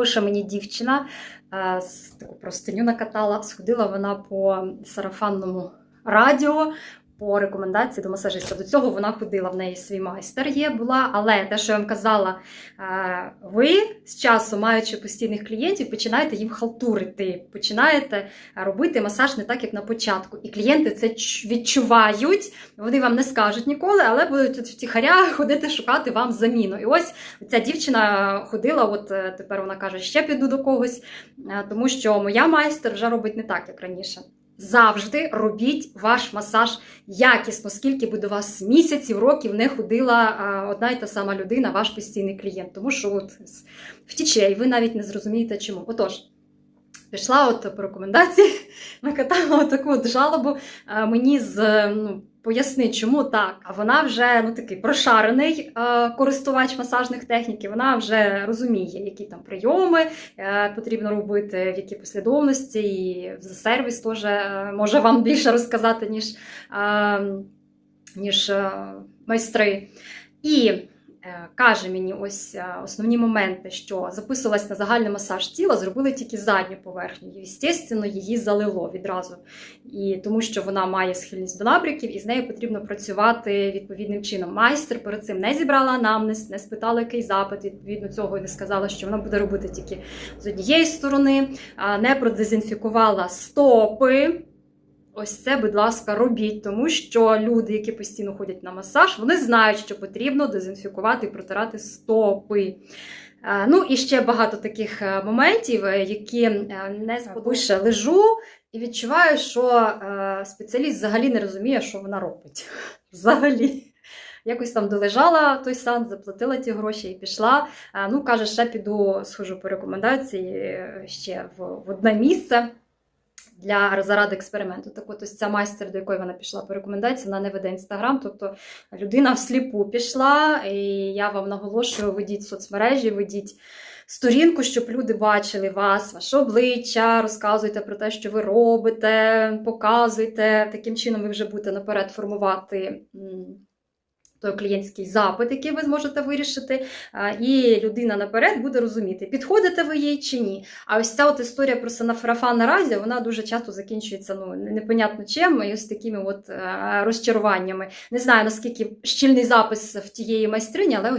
Пише мені дівчина, е, таку простиню накатала, сходила вона по сарафанному радіо. По рекомендації до масажиста. До цього вона ходила в неї свій майстер є була. Але те, що я вам казала, е, ви з часу, маючи постійних клієнтів, починаєте їм халтурити, починаєте робити масаж не так, як на початку. І клієнти це відчувають. Вони вам не скажуть ніколи, але будуть втіхаря ходити шукати вам заміну. І ось ця дівчина ходила, от е, тепер вона каже, ще піду до когось, е, тому що моя майстер вже робить не так, як раніше. Завжди робіть ваш масаж якісно, скільки би до вас місяців, років не ходила одна і та сама людина, ваш постійний клієнт. Тому що от втіче, і ви навіть не зрозумієте чому. Отож, пішла от по рекомендації, накатала таку от жалобу а, мені з. е, Ну, Поясни, чому так. А вона вже ну такий прошарений е, користувач масажних технік, і вона вже розуміє, які там прийоми е, потрібно робити, в якій послідовності, і за сервіс теж е, може вам більше розказати, ніж, е, ніж е, майстри. І е, каже мені ось е, основні моменти, що записувалась на загальний масаж тіла, зробили тільки задню поверхню. І, звісно, її залило відразу. І тому що вона має схильність до набряків, і з нею потрібно працювати відповідним чином. Майстер перед цим не зібрала анамнез, не спитала, який запит, відповідно цього і не сказала, що вона буде робити тільки з однієї сторони, не продезінфікувала стопи. Ось це, будь ласка, робіть, тому що люди, які постійно ходять на масаж, вони знають, що потрібно дезінфікувати і протирати стопи. Е, Ну і ще багато таких е, моментів, е, які не сподобаються. Лежу і відчуваю, що спеціаліст взагалі не розуміє, що вона робить. Взагалі. Якось там долежала той сан, заплатила ті гроші і пішла. Ну, каже, ще піду, схожу по рекомендації ще в одне місце для заради експерименту. Так от ось ця майстер, до якої вона пішла по рекомендації, вона не веде інстаграм. Тобто людина всліпу пішла, і я вам наголошую, ведіть соцмережі, ведіть. Сторінку, щоб люди бачили вас, ваше обличчя, розказуйте про те, що ви робите, показуйте. Таким чином ви вже будете наперед формувати той клієнтський запит, який ви зможете вирішити. І людина наперед буде розуміти, підходите ви їй чи ні. А ось ця от історія про сарафанне наразі вона дуже часто закінчується ну, непонятно чим, і ось такими от розчаруваннями. Не знаю, наскільки щільний запис в тієї майстрині, але ось.